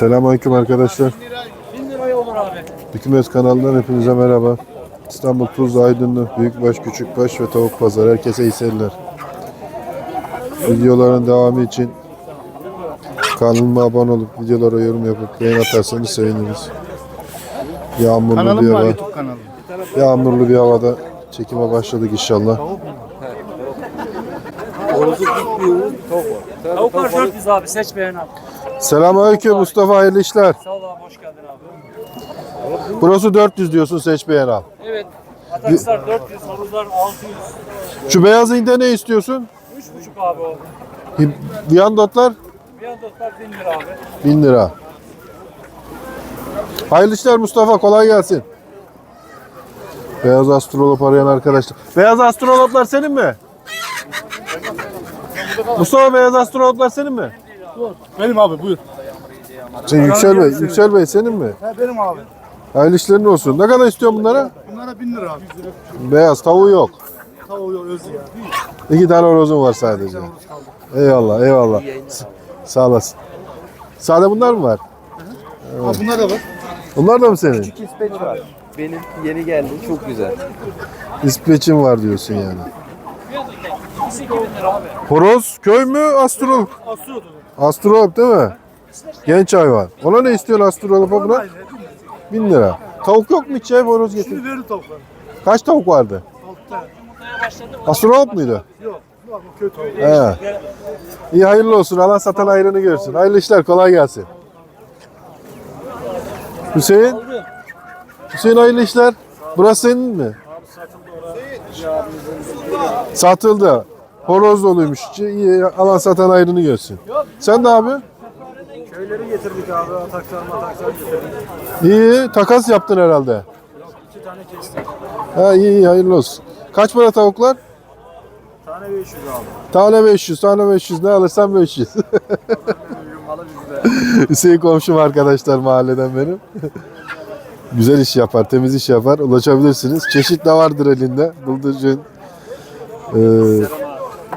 Selamünaleyküm arkadaşlar. 1000 liraya olur abi. Hükümet kanalından hepinize merhaba. İstanbul Tuzla Aydınlı Büyükbaş Küçükbaş ve Tavuk Pazarı herkese iyi seyirler. Videoların devamı için kanalıma abone olup videolara yorum yapıp beğen atarsanız seviniriz. Yağmurlu bir Kanalım var hava, YouTube kanalı. yağmurlu bir havada çekime başladık inşallah. Tavuklar 400 abi seç beğen abi. Selamünaleyküm Mustafa hayırlı işler. Sağ ol abi hoş geldin abi. Burası 400 diyorsun seç beğen al. Evet. Atakslar 400, havuzlar 600. Şu beyaz inde ne istiyorsun? 3,5 abi o. Viyandotlar Bir andotlar 1000 lira abi. 1000 lira. Hayırlı işler Mustafa kolay gelsin. Beyaz astrolop arayan arkadaşlar. Beyaz astroloplar senin mi? Mustafa beyaz astroloplar senin mi? Benim abi buyur. Sen Yüksel Bey, Yüksel Bey senin mi? He benim abi. Hayırlı işlerin olsun. Ne kadar istiyorsun bunlara? Bunlara 1000 lira abi. Beyaz tavuğu yok. Tavuğu yok öz ya. İki tane horozum var sadece. Eyvallah, eyvallah. Sağ olasın. Sade bunlar mı var? Ha, bunlar da var. Bunlar da mı senin? İspeç var. Benim yeni geldi. Çok güzel. İspeçim var diyorsun yani. İkisi 2000 lira abi. Horoz köy mü astrolop? Asıyordu. Astrolop değil mi? Genç hayvan. Ona ne istiyorsun astrolopa buna? 1000 lira. Tavuk yok mu hiç ya horoz getir. Şimdi verin tavukları. Kaç tavuk vardı? 6 tane. Astrolop muydu? Yok. Bu kötü. He. İyi hayırlı olsun. Alan satan ayrını görsün. Hayırlı işler kolay gelsin. Hüseyin? Hüseyin hayırlı işler. Burası senin mi? Satıldı. Horoz doluymuş. İyi, alan satan ayrını görsün. Sen de abi? Köyleri getirdik abi. Ataklar mataklar getirdik. İyi, takas yaptın herhalde. İki tane kestik. Ha iyi, iyi hayırlı olsun. Kaç para tavuklar? Tane 500 abi. Tane 500, tane 500. Ne alırsan 500. Malı bizde. Hüseyin komşum arkadaşlar mahalleden benim. Güzel iş yapar, temiz iş yapar. Ulaşabilirsiniz. Çeşit de vardır elinde. Bıldırcın, e,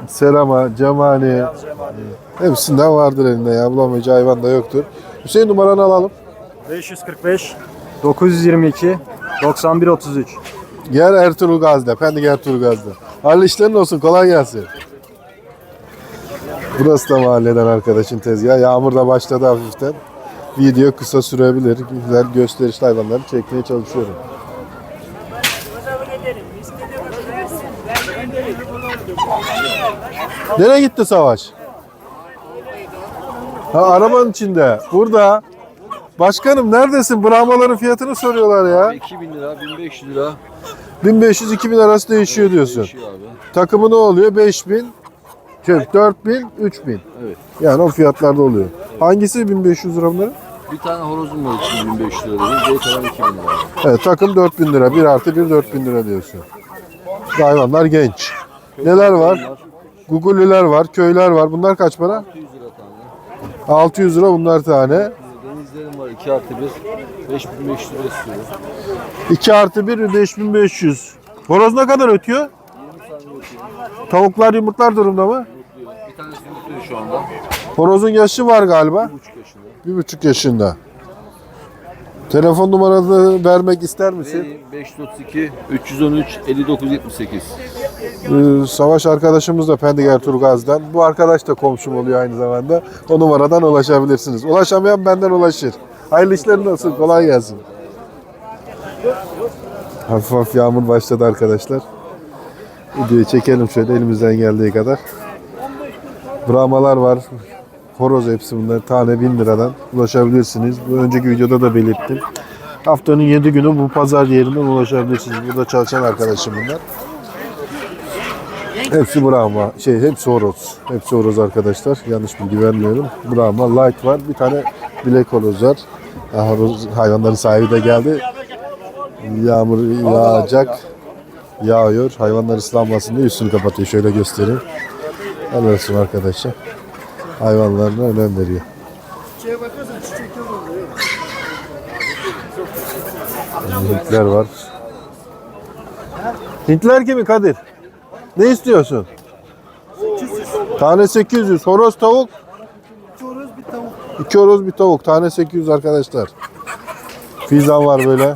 serama, cemani. Hepsinden vardır elinde ya. Bulamayacağı hayvan da yoktur. Hüseyin numaranı alalım. 545 922 91 33. Yer Ertuğrul Gazi'de. Pendik Ertuğrul Gazi'de. Hayırlı işlerin olsun. Kolay gelsin. Burası da mahalleden arkadaşın tezgahı. Yağmur da başladı hafiften. Video kısa sürebilir. Güzel gösterişli hayvanları çekmeye çalışıyorum. Nereye gitti Savaş? Ha arabanın içinde. Burada. Başkanım neredesin? Brahmaların fiyatını soruyorlar ya. 2000 lira, 1500 lira 1500-2000 arası değişiyor diyorsun. değişiyor abi. Takımı ne oluyor? 5000, şey, 4000, 3000. Evet. Yani o fiyatlarda oluyor. Hangisi 1500 lira bunların? Bir tane horozum var için 1500 lira dedim. Geri kalan 2000 lira. Evet takım 4000 lira. 1 artı 1 4000 lira diyorsun. Hayvanlar genç. Neler var? Gugulüler var, köyler var. Bunlar kaç para? 600 lira tane. 600 lira bunlar tane. Denizlerim var 2 artı 1. 5500 lira istiyor. 2 artı 1 5500. Horoz ne kadar ötüyor? 20 tane ötüyor. Tavuklar yumurtlar durumda mı? Bir tanesi mutluyor şu anda. Horozun yaşı var galiba. 1,5 yaşında. Bir buçuk yaşında. Telefon numaranı vermek ister misin? Vereyim 532 313 59 78. Ee, Savaş arkadaşımız da Pendik Ertuğrul Bu arkadaş da komşum oluyor aynı zamanda. O numaradan ulaşabilirsiniz. Ulaşamayan benden ulaşır. Hayırlı işlerin olsun. Kolay gelsin. Hafif hafif yağmur başladı arkadaşlar. Videoyu çekelim şöyle elimizden geldiği kadar. Brahmalar var. Horoz hepsi bunlar. Tane 1000 liradan ulaşabilirsiniz. Bu önceki videoda da belirttim. Haftanın 7 günü bu pazar yerinden ulaşabilirsiniz. Burada çalışan arkadaşım bunlar. Hepsi Brahma. Şey hepsi horoz. Hepsi horoz arkadaşlar. Yanlış bilgi vermiyorum. Brahma light var. Bir tane bilek horoz var. Horoz, hayvanların sahibi de geldi. Yağmur yağacak. Yağıyor. Hayvanlar ıslanmasın diye üstünü kapatıyor. Şöyle göstereyim. Helal olsun arkadaşlar. Hayvanlarına önem veriyor. Hintler var. Hintler kimi Kadir? Ne istiyorsun? Tane 800. Horoz tavuk Horoz bir tavuk. İki horoz bir tavuk. Tane 800 arkadaşlar. Fizan var böyle.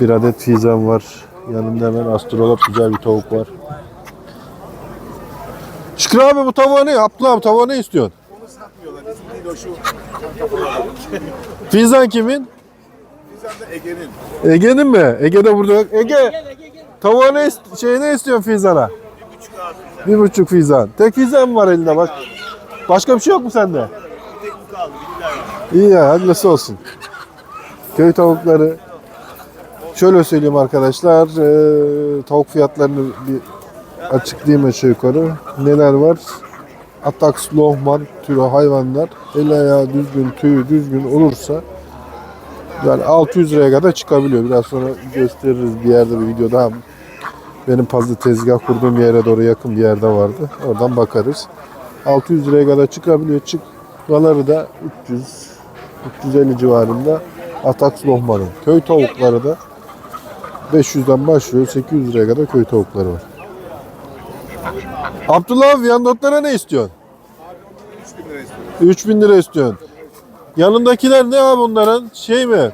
Bir adet fizan var. Yanında hemen astrolog güzel bir tavuk var. Şükrü abi bu tavuğa ne? Abdullah abi tavuğa ne istiyorsun? Fizan kimin? Ege'nin. Ege'nin mi? Ege'de burada yok. Ege, tavuğa ne, ist- şey ne istiyorsun Fizan'a? Bir buçuk Fizan. Tek Fizan mı var elinde bak. Başka bir şey yok mu sende? İyi ya, hadi nasıl olsun. Köy tavukları. Şöyle söyleyeyim arkadaşlar. eee, tavuk fiyatlarını bir açıklayayım aşağı yukarı. Neler var? Ataks, lohman türü hayvanlar. El ayağı düzgün, tüyü düzgün olursa yani 600 liraya kadar çıkabiliyor. Biraz sonra gösteririz bir yerde bir videoda. Benim fazla tezgah kurduğum yere doğru yakın bir yerde vardı. Oradan bakarız. 600 liraya kadar çıkabiliyor. Çıkmaları da 300 350 civarında Ataks Lohman'ın. Köy tavukları da 500'den başlıyor. 800 liraya kadar köy tavukları var. Abdullah abi Viyandotlara ne istiyorsun? 3000 lira istiyorsun. Yanındakiler ne abi bunların? Şey mi?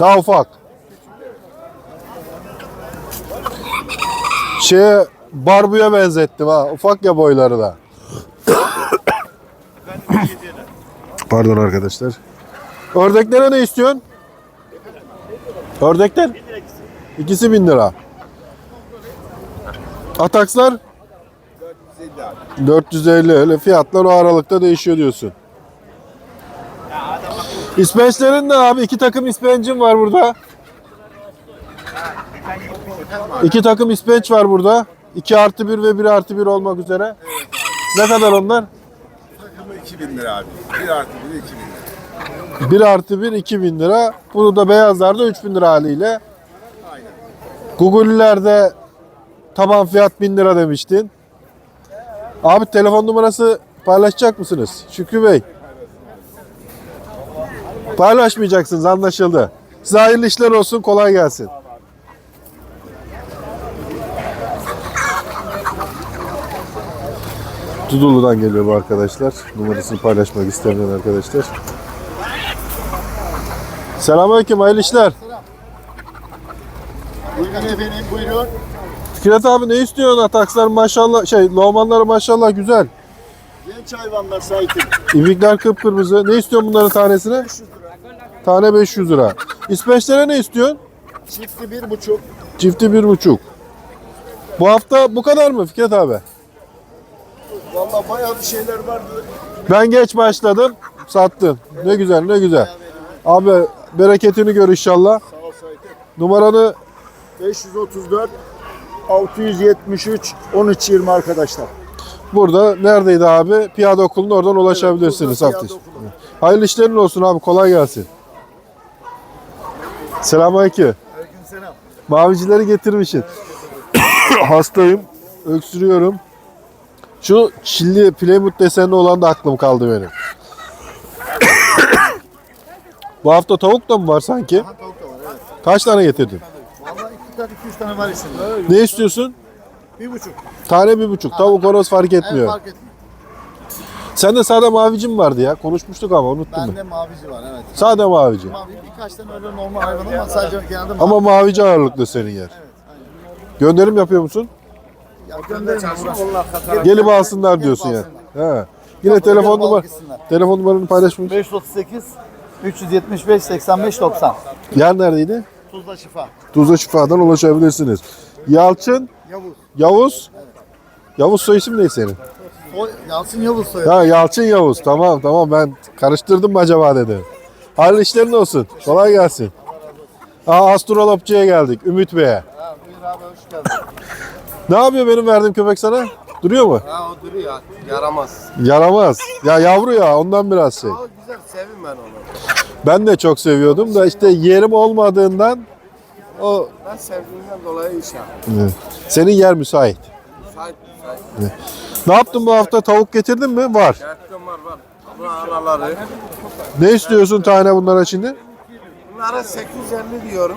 Daha ufak. Şeye barbuya benzettim ha. Ufak ya boyları da. Pardon arkadaşlar. Ördeklere ne istiyorsun? Ördekler? İkisi bin lira. Atakslar? 450 öyle fiyatlar o aralıkta değişiyor diyorsun. İspençlerin ne abi? İki takım ispencim var burada. İki takım ispenç var burada. 2 artı 1 ve 1 artı 1 olmak üzere. Ne kadar onlar? Takımı 2000 lira abi. 1 artı 1 2000 lira. 1 artı 1 2000 lira. Bunu da beyazlarda 3000 lira haliyle. Google'lerde taban fiyat 1000 lira demiştin. Abi telefon numarası paylaşacak mısınız? Şükrü Bey. Paylaşmayacaksınız anlaşıldı. Size hayırlı işler olsun kolay gelsin. Tudulu'dan geliyor bu arkadaşlar. Numarasını paylaşmak istemeyen arkadaşlar. Selamünaleyküm, hayırlı işler. Buyurun efendim buyurun. Fikret abi ne istiyorsun? Atakslar maşallah, şey, lohmanları maşallah güzel. Genç hayvanlar sahipim. İbrikler kıpkırmızı. Ne istiyorsun bunların tanesine? Tane 500 lira. İspeçlere ne istiyorsun? Çifti bir buçuk. Çifti bir buçuk. Bu hafta bu kadar mı Fikret abi? Vallahi bayağı bir şeyler vardı. Ben geç başladım, sattın. Ne güzel, ne güzel. Abi bereketini gör inşallah. Sağ ol sahipim. Numaranı 534 673 1320 arkadaşlar. burada neredeydi abi? Piyade okulunun oradan ulaşabilirsiniz burada hafta. İçi. Hayırlı işlerin olsun abi, kolay gelsin. Selamünaleyküm. Aleykümselam. Mavicileri getirmişsin. Hastayım. Öksürüyorum. Şu çilli Plymouth desenli olan da aklım kaldı benim. Bu hafta tavuk da mı var sanki? Ha, tavuk da var evet. Kaç tane getirdin? Vallahi iki tane var içinde. Ne istiyorsun? Bir buçuk. Tane bir buçuk. Tavuk horoz fark Evet etmiyor. fark etmiyor. Sende sade mavicim vardı ya. Konuşmuştuk ama unuttum ben. Bende mavici var evet. Sade mavici. Mavi birkaç tane öyle normal hayvan ama sadece genelde mavi. Ama mavici ağırlıklı senin yer. Gönderim yapıyor musun? Ya gönderin Gelip alsınlar diyorsun ya. He. Yine telefon numara telefon numaranı paylaşmış. 538 375 85 90. Yer neredeydi? Tuzla şifa. Tuzla Şifa'dan ulaşabilirsiniz. Yalçın, Yavuz. Yavuz. Yavuz soy isim ne senin? O Yalçın Yavuz soyadı. Ha Yalçın Yavuz. Tamam tamam ben karıştırdım mı acaba dedim. Hayırlı işlerin olsun. Kolay gelsin. Aa astrolopçuya geldik. Ümit Bey'e. Ha, buyur abi hoş geldin. Ne yapıyor benim verdiğim köpek sana? Duruyor mu? Ha o duruyor. Yaramaz. Yaramaz. Ya yavru ya ondan biraz şey. O güzel sevim ben onu. Ben de çok seviyordum da işte yerim olmadığından o Ben sevdiğimden dolayı iş yapıyorum. senin yer müsait. Sahip sahip. Ne yaptın bu hafta? Tavuk getirdin mi? Var. Gerçekten var var. Bu. Ne istiyorsun tane bunlara şimdi? Bunlara 850 diyorum.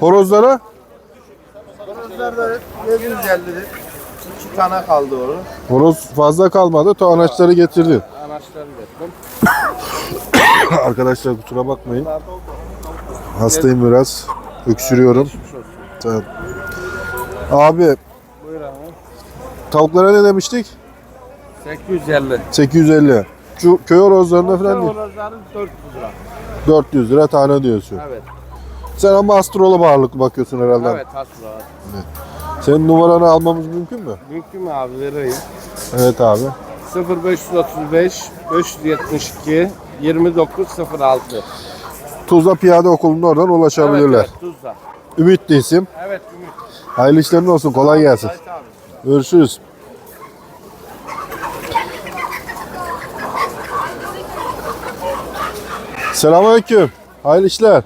Horozlara? Bunlar da 750'dir. iki tane kaldı onu. Horoz fazla kalmadı. To anaçları getirdin. Arkadaşlar kusura bakmayın. Hastayım biraz. Öksürüyorum. Tamam. Abi Buyur abi. tavuklara ne demiştik? 850. 850. Şu köy horozlarına falan değil. Horozların 400 lira. 400 lira tane diyorsun. Evet. Sen ama astroloğa ağırlıklı bakıyorsun herhalde. Evet asla. Senin numaranı almamız mümkün mü? Mümkün mü abi vereyim? Evet abi. 0535 572 2906. Tuzla Piyade Okulu'nun oradan ulaşabilirler. Evet, evet Tuzla. Ümitli isim. Evet Ümit. Hayırlı işlerin olsun. Kolay gelsin. Görüşürüz. Selamünaleyküm. Hayırlı işler.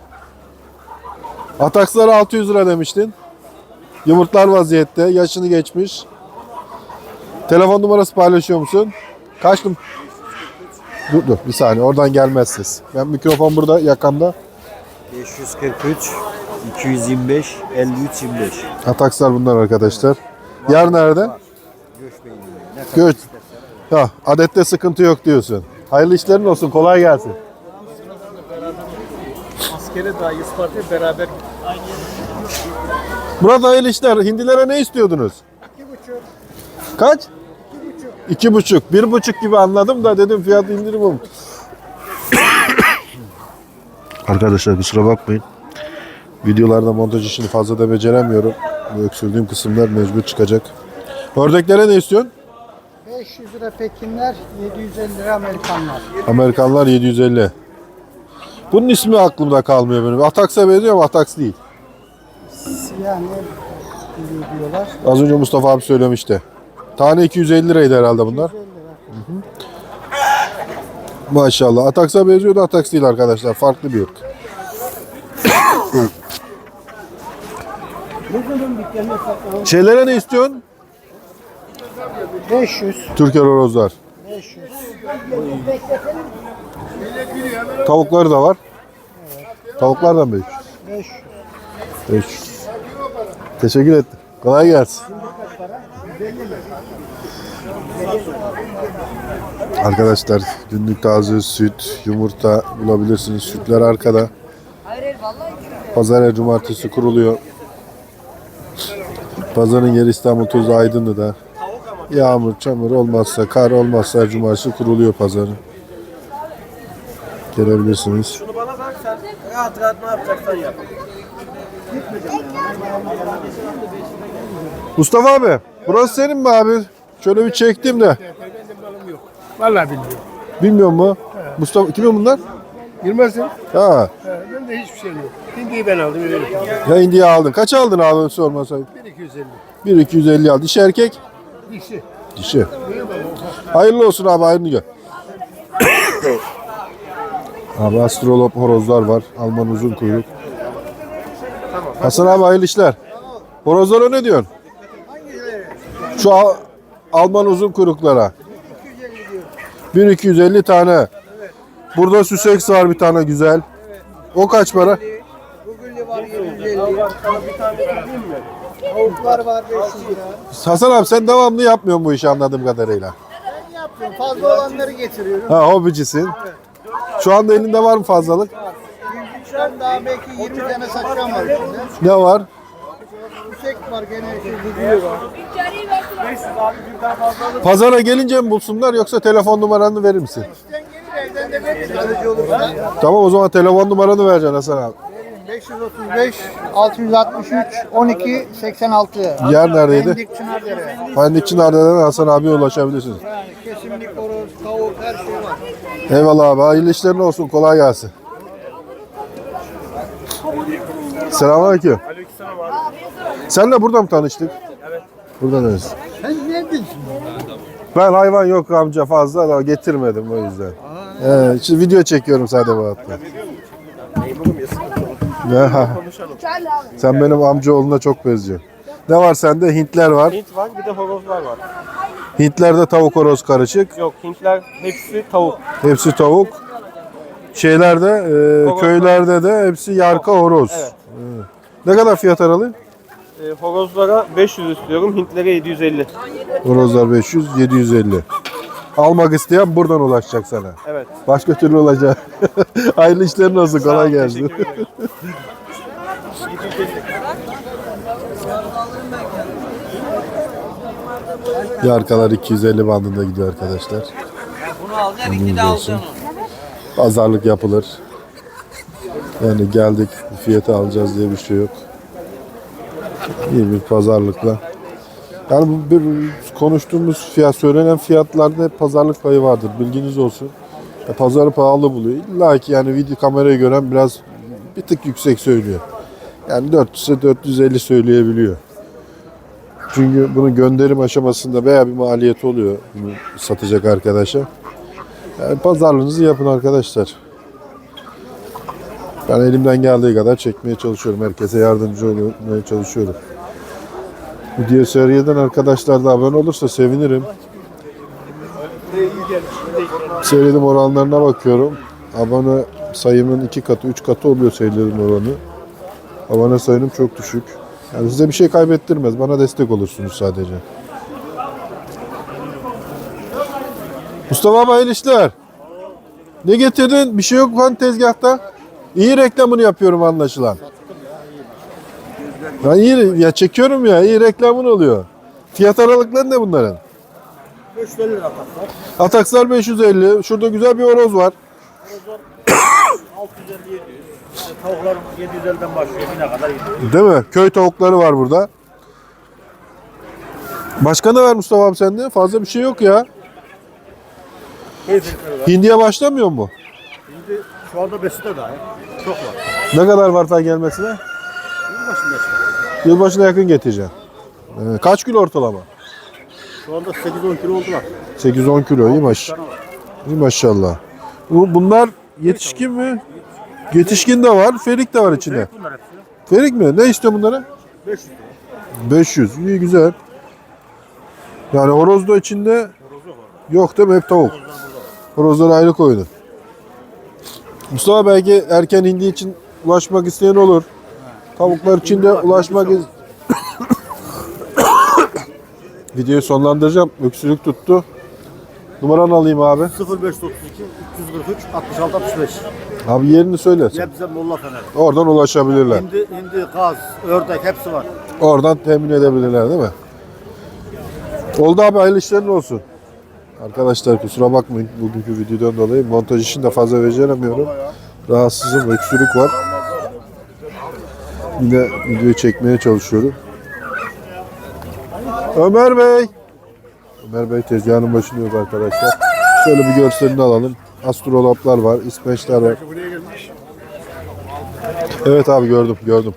Atakslar 600 lira demiştin. Yumurtlar vaziyette. Yaşını geçmiş. Telefon numarası paylaşıyor musun? Kaç num? Dur dur bir saniye oradan gelmez ses. Ben mikrofon burada yakamda. 543 225 53 25 Atakslar bunlar arkadaşlar. Yer nerede? Göç. Ha, adette sıkıntı yok diyorsun. Hayırlı işlerin olsun. Kolay gelsin. Askere dair Isparta'ya beraber Murat hayırlı işler. Hindilere ne istiyordunuz? İki buçuk. Kaç? İki buçuk. Bir buçuk gibi anladım da dedim fiyat indirim olmuş. Arkadaşlar kusura bakmayın. Videolarda montaj işini fazla da beceremiyorum. Bu öksürdüğüm kısımlar mecbur çıkacak. Ördeklere ne istiyorsun? 500 lira Pekinler, 750 lira Amerikanlar. Amerikanlar 750. Bunun ismi aklımda kalmıyor benim. Ataks'a benziyor ama Ataks değil. Biliyor diyorlar. Az önce Mustafa abi söylemişti. Tane 250 liraydı herhalde bunlar. 150 lira. Maşallah. Ataks'a benziyor da Ataks değil arkadaşlar. Farklı bir ırk. Şeylere ne istiyorsun? 500, Türker horozlar. 500. Tavukları da var. Tavuklar da mı 500? 500. 500. Teşekkür ettim. Kolay gelsin. Arkadaşlar günlük taze süt, yumurta bulabilirsiniz. Sütler arkada. Pazar her cumartesi kuruluyor. Pazarın yeri İstanbul Tuzla Aydınlı'da. Yağmur, çamur olmazsa, kar olmazsa cumartesi kuruluyor pazarın. Gelebilirsiniz. Şunu bana bak sen. Rahat rahat ne yapacaksan yap. Mustafa abi, burası senin mi abi? Şöyle bir çektim de. Vallahi bilmiyorum. Bilmiyor mu? Mustafa kimin bunlar? Bilmezsin. Ha. Ben de hiçbir şey yok. Hindiyi ben aldım. Öyle. Ya indiye aldın. Kaç aldın abi sormasaydı? 1250. 1250 aldı. Dişi erkek? Dişi. Dişi. Hayırlı olsun abi hayırlı gör. abi astrolop horozlar var. Alman uzun kuyruk. Hasan abi hayırlı işler. Horozlara ne diyorsun? Şu Alman uzun kuyruklara. 1250 tane. Burada Süseks var bir tane güzel. O kaç para? Bugün var 750. Tavuklar var 500 lira. Hasan abi sen devamlı yapmıyorsun bu işi anladığım kadarıyla. Ben yapıyorum. Fazla olanları getiriyorum. Ha hobicisin. Şu anda elinde var mı fazlalık? Şu an daha belki 20 tane satacağım var içinde. Ne var? Yüksek var gene gidiyor var. Pazara gelince mi bulsunlar yoksa telefon numaranı verir misin? Tamam o zaman telefon numaranı vereceksin Hasan abi. 535 663 12 86. Yer neredeydi? Pendik Çınardere. Pendik Hasan abiye ulaşabilirsiniz. Yani kesimlik horoz, tavuk her şey var. Eyvallah abi. Hayırlı işlerin olsun. Kolay gelsin. Selamünaleyküm. Senle burada mı tanıştık? Evet. Burada neresin? Sen neredesin? Ben hayvan yok amca fazla da getirmedim o yüzden. Evet, şimdi video çekiyorum sadece bu hatta. Sen benim amcaoğluna çok benziyorsun. Ne var sende? Hintler var. Hint var bir de horozlar var. Hintlerde tavuk horoz karışık. Yok Hintler hepsi tavuk. Hepsi tavuk. Şeylerde, e, köylerde de hepsi yarka horoz. Evet. Evet. Ne kadar fiyat aralığı? E, horozlara 500 istiyorum, Hintlere 750. Horozlar 500, 750. Almak isteyen buradan ulaşacak sana. Evet. Başka türlü olacak. Hayırlı işlerin olsun. Kolay gelsin. Yarkalar 250 bandında gidiyor arkadaşlar. Bilginiz olsun. Pazarlık yapılır. Yani geldik fiyatı alacağız diye bir şey yok. İyi bir pazarlıkla. Yani bu bir, konuştuğumuz fiyat, söylenen fiyatlarda hep pazarlık payı vardır. Bilginiz olsun. E, pazarı pahalı buluyor. İlla ki yani video kamerayı gören biraz bir tık yüksek söylüyor. Yani 400 ise 450 söyleyebiliyor. Çünkü bunu gönderim aşamasında veya bir maliyeti oluyor bunu satacak arkadaşa. Yani pazarlığınızı yapın arkadaşlar. Ben elimden geldiği kadar çekmeye çalışıyorum. Herkese yardımcı olmaya çalışıyorum. Diğer seriyeden arkadaşlar da abone olursa sevinirim. Seyredim oranlarına bakıyorum. Abone sayımın iki katı, üç katı oluyor seyredim oranı. Abone sayım çok düşük. Yani size bir şey kaybettirmez. Bana destek olursunuz sadece. Mustafa abi hayırlı işler. Ne getirdin? Bir şey yok lan tezgahta. İyi reklamını yapıyorum anlaşılan. Ben iyi ya çekiyorum ya. iyi reklamın oluyor. Fiyat aralıkları ne bunların? 550 lira ataklar. Atakslar 550. Şurada güzel bir horoz var. 650 700. Tavuklar 750'den başlıyor. 1000'e kadar gidiyor. Değil mi? Köy tavukları var burada. Başka ne var Mustafa abi sende? Fazla bir şey yok ya. Keyiflikleri var. Hindiye başlamıyor mu? Şimdi şu anda beside dahil. Çok var. Ne kadar var daha gelmesine? Yılbaşına yakın getireceğim. Ee, kaç kilo ortalama? Şu anda 8-10 kilo oldular. 8-10 kilo iyi maş. İyi maşallah. Bu, bunlar yetişkin mi? Yetişkin de var, ferik de var içinde. Ferik mi? Ne istiyor bunlara? 500 lira. 500. İyi güzel. Yani horoz da içinde yok değil mi? Hep tavuk. Horozları ayrı koydun. Mustafa belki erken indiği için ulaşmak isteyen olur. Tavuklar için de ulaşmak is- Videoyu sonlandıracağım. Öksürük tuttu. Numaranı alayım abi. 0532 343 66 65. Abi yerini söyle. Gebze Molla Fener. Oradan ulaşabilirler. Hindi, hindi, kaz, ördek hepsi var. Oradan temin edebilirler değil mi? Oldu abi hayırlı işlerin olsun. Arkadaşlar kusura bakmayın bugünkü videodan dolayı montaj işini de fazla beceremiyorum. Rahatsızım, öksürük var. Yine videoyu çekmeye çalışıyorum. Ömer Bey. Ömer Bey tezgahının başındayız arkadaşlar. Şöyle bir görselini alalım. Astroloplar var, ismeçler var. Evet abi gördüm, gördüm.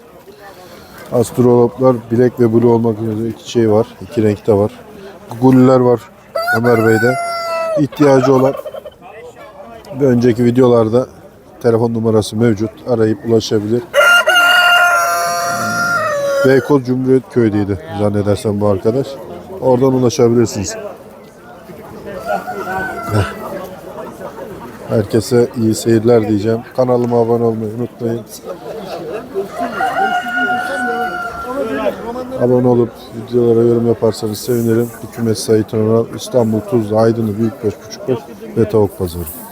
Astroloplar bilek ve blue olmak üzere iki şey var. iki renkte var. Guliler var Ömer Bey'de. İhtiyacı olan bir önceki videolarda telefon numarası mevcut. Arayıp ulaşabilir. Beykoz Cumhuriyet Köy'deydi zannedersem bu arkadaş. Oradan ulaşabilirsiniz. Herkese iyi seyirler diyeceğim. Kanalıma abone olmayı unutmayın. Abone olup videolara yorum yaparsanız sevinirim. Hükümet Sayit Önal, İstanbul, Tuzla, Aydınlı, Büyükbaş, Küçükbaş ve Tavuk Pazarı.